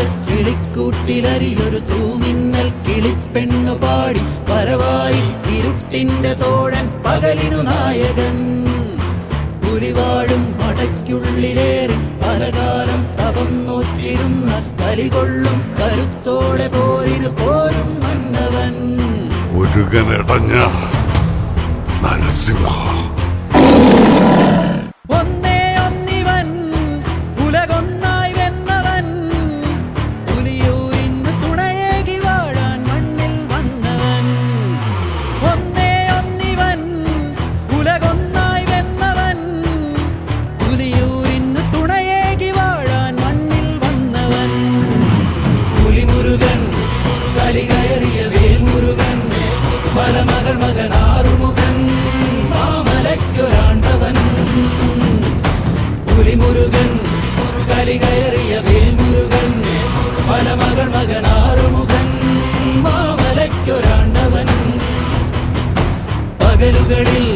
കിളിക്കൂട്ടിലരിയൊരു തൂമിന്നൽ കിളിപ്പെണ്ണു പാടി വരവായി ഇരുട്ടിന്റെ തോഴൻ പകലിനു നായകൻ. പുലിവാഴും മടയ്ക്കുള്ളിലേറി പലകാലം തപം നോറ്റിരുന്ന കലികൊള്ളും കരുത്തോടെ പോരിനു പോരും മന്നവൻ. മുരുകനടഞ്ഞ നരസിംഹ. മലമകൾ മകൻ ആറുമുഖൻ മാമലയ്ക്കൊരാണ്ടവൻ പുലിമുരുകൻ കലികയറിയ വേൽമുരുകൻ മലമകൾ മകൻ ആറുമുഖൻ മാമലയ്ക്കൊരാണ്ടവൻ പകലുകളിൽ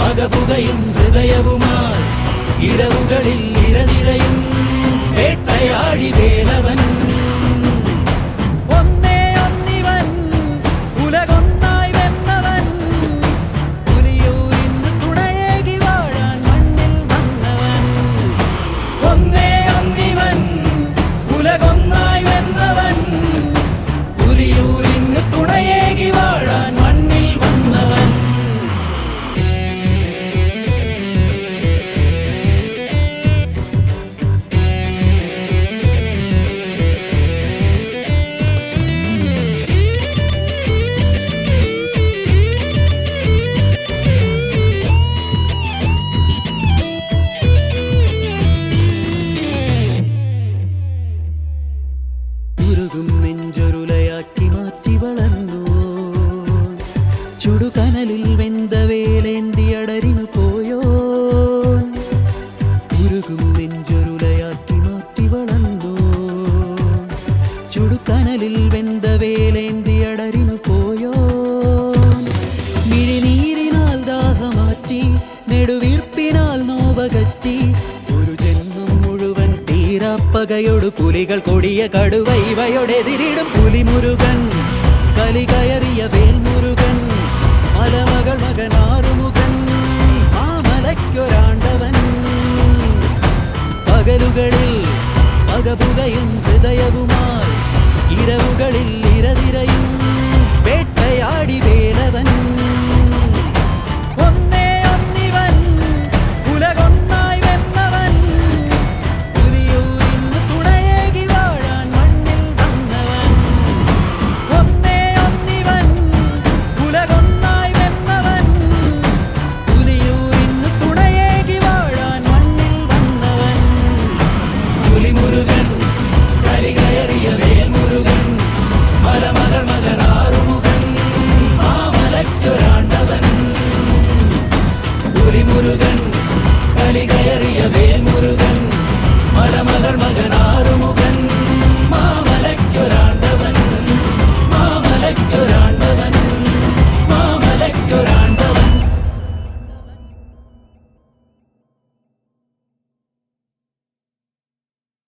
പകപുകയും ഹൃദയവുമായി ഇരവുകളിൽ ഇരനിരയും വേട്ടയാടി അടരിനു പോയോ? മിഴിനീരിനാൽ ദാഹമാറ്റി നെടുവീർപ്പിനാൽ നോവകറ്റി ഒരു ജന്മം മുഴുവൻ തീരാപ്പകയോട് പുലികൾ കൊടിയ കടുവൈവയോടെതിരിടും പുലിമുരുകൻ കലി കയറിയ വേൽമുരുകൻ മലമകൾ മകൻ ആറുമുഖൻ ആ മലയ്ക്കൊരാണ്ടവൻ. പകലുകളിൽ പകപുകയും ഹൃദയവുമായി இரவுகளில் இரதிரையும் வேட்டை மகன் ஆறுமுக